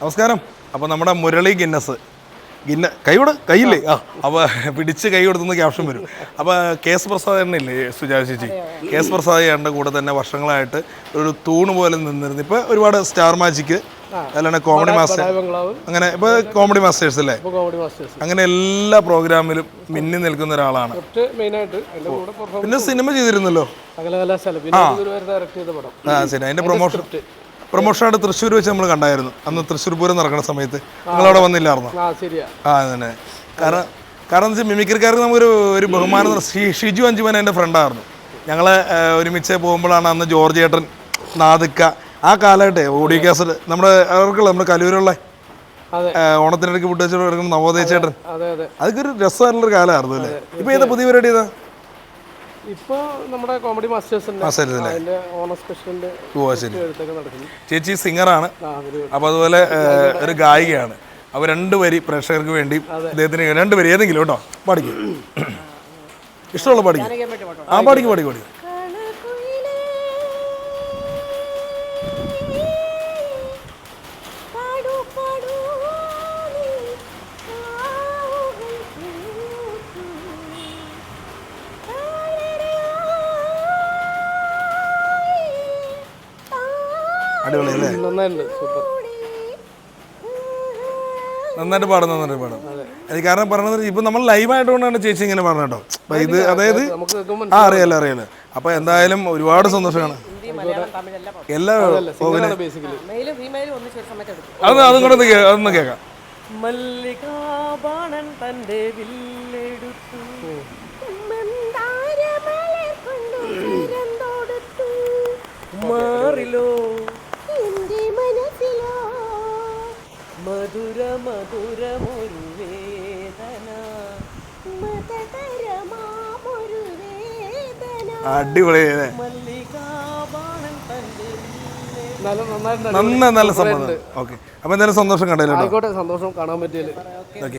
നമസ്കാരം. അപ്പോൾ നമ്മുടെ മുരളി ഗിന്നസ്. ഗിന്ന കൈയോട് കൈയില്ലേ ആ. അപ്പോൾ പിടിച്ച് കൈ കൊടുത്തുന്ന ക്യാപ്ഷൻ വരും. അപ്പോൾ കെ എസ് പ്രസാദനില്ലേ സുജാ ചേച്ചി? കെ എസ് ചേട്ടന്റെ കൂടെ തന്നെ വർഷങ്ങളായിട്ട് ഒരു തൂണ് പോലെ നിന്നിരുന്നു. ഇപ്പോൾ ഒരുപാട് സ്റ്റാർ മാജിക്ക് അല്ലാണ്ട് കോമഡി മാസ്റ്റർ അങ്ങനെ ഇപ്പോൾ കോമഡി മാസ്റ്റേഴ്സ് അല്ലേ? അങ്ങനെ എല്ലാ പ്രോഗ്രാമിലും മിന്നി നിൽക്കുന്ന ഒരാളാണ്. പിന്നെ സിനിമ ചെയ്തിരുന്നല്ലോ? ആ. ശരി. അതിന്റെ പ്രൊമോഷൻ പ്രൊമോഷനായിട്ട് തൃശ്ശൂർ വെച്ച് നമ്മൾ കണ്ടായിരുന്നു. അന്ന് തൃശ്ശൂർ പൂരം നടക്കുന്ന സമയത്ത്. നിങ്ങളവിടെ അവിടെ ആ ശരിയാ. ആ തന്നെ കാരണം കാരണം എന്താ വെച്ചാൽ മിമിക്രിക്കാർക്ക് നമുക്കൊരു ഒരു ബഹുമാനം ഷിജു അഞ്ചുമൻ എന്റെ ഫ്രണ്ടായിരുന്നു ഞങ്ങൾ ഒരുമിച്ച് പോകുമ്പോഴാണ് അന്ന് ജോർജ് ഏട്ടൻ നാദിക്ക ആ കാലഘട്ടേ ഓഡിയോ കാസറ്റ് നമ്മുടെ അവർക്കുള്ള നമ്മുടെ കലൂരുള്ള ഓണത്തിനിടയ്ക്ക് വിട്ടു വെച്ചിട്ട് നവോദയ ചേട്ടൻ. അതെ അതെ. അതൊക്കെ ഒരു രസമായിട്ടുള്ളൊരു കാലമായിരുന്നു അല്ലേ? ഇപ്പൊ ഏതാ പുതിയ പരിപാടി ഏതാ? നമ്മുടെ കോമഡി മാസ്റ്റേഴ്സിന്റെ സ്പെഷ്യലിന്റെ ചേച്ചി സിംഗറാണ് അപ്പൊ അപ്പോൾ അതുപോലെ ഒരു ഗായികയാണ്. അപ്പോൾ രണ്ട് വരി പ്രേക്ഷകർക്ക് വേണ്ടി അദ്ദേഹത്തിന് രണ്ട് വരി. ഏതെങ്കിലും കേട്ടോ? പാടിക്കും. ഇഷ്ടമുള്ള പാടിക്കും. ആ പാടിക്കും പാടിക്കും പാടിക്കും. അടിപൊളി അല്ലേ നന്നായിട്ടുണ്ട്. സൂപ്പർ. നന്നായിട്ട് പാടും നന്നായിട്ട് പാടും. അത്. കാരണം പറഞ്ഞത് ഇപ്പം നമ്മൾ ലൈവ് ആയതുകൊണ്ടാണ് ചേച്ചി ഇങ്ങനെ പറഞ്ഞത് കേട്ടോ. അപ്പം ഇത് അതായത് ആ അറിയാലോ അറിയാലോ. അപ്പോൾ എന്തായാലും ഒരുപാട് സന്തോഷമാണ്. എല്ലാ അത് അതും കൂടെ അതൊന്ന് കേൾക്കാം. മല്ലികാബാണൻ തന്റെ വില്ലെടുത്തു. മാറിലോ? മധുര മധുരമൊരു വേദന. മതകരമാമൊരു വേദന. അടിപൊളി മല്ലികാബാണൻ തന്റെ നല്ല നന്നായിട്ടുണ്ട്. നന്നായി നല്ല സംഭവം ഓക്കെ. അപ്പോൾ എന്തായാലും സന്തോഷം കണ്ടല്ലോ. കേട്ടോ ആയിക്കോട്ടെ സന്തോഷം കാണാൻ പറ്റിയല്ലേ. ഓക്കെ.